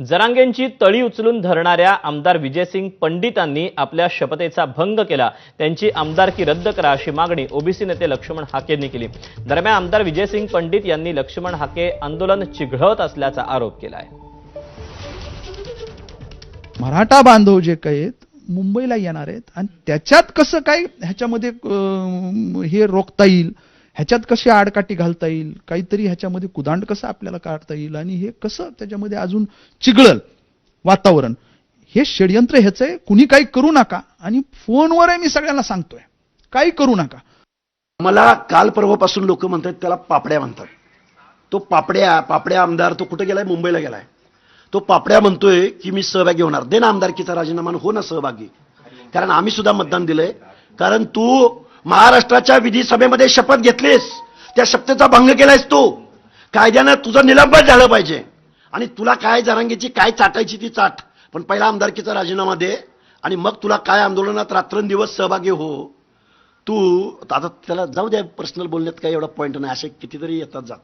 जरांगेंची तळी उचलून धरणाऱ्या आमदार विजयसिंग पंडितांनी आपल्या शपथेचा भंग केला. त्यांची आमदारकी रद्द करा अशी मागणी ओबीसी नेते लक्ष्मण हाकेंनी केली. दरम्यान आमदार विजयसिंग पंडित यांनी लक्ष्मण हाके आंदोलन चिघळत असल्याचा आरोप केला आहे मराठा बांधव जे काही आहेत मुंबईला येणार आहेत आणि त्याच्यात कसं काय ह्याच्यामध्ये हे रोखता येईल? ह्याच्यात कशी आडकाठी घालता येईल? काहीतरी ह्याच्यामध्ये कुदांड कसं आपल्याला काढता येईल? आणि हे कसं त्याच्यामध्ये अजून चिघळल वातावरण? हे षडयंत्र ह्याचं आहे कुणी काही करू नका. आणि फोनवर आहे मी सगळ्यांना सांगतोय काही करू नका. मला काल परवापासून लोक म्हणतात त्याला पापड्या म्हणतात. तो पापड्या पापड्या आमदार तो कुठे गेलाय? मुंबईला गेलाय. तो पापड्या म्हणतोय की मी सहभागी होणार. दे ना आमदारकीचा राजीनामा हो ना सहभागी. कारण आम्ही सुद्धा मतदान दिलंय. कारण तू महाराष्ट्राच्या विधीसभेमध्ये शपथ घेतलीस. त्या शपथेचा भंग केलायस तू. कायद्यानं तुझं निलंबन झालं पाहिजे. आणि तुला काय जरांगीची काय चाटायची ती चाट. पण पहिला आमदारकीचा राजीनामा दे आणि मग तुला काय आंदोलनात रात्रंदिवस सहभागी हो. तू आता त्याला जाऊ द्या पर्सनल बोलण्यात काही एवढा पॉईंट नाही. असे कितीतरी येतात जात.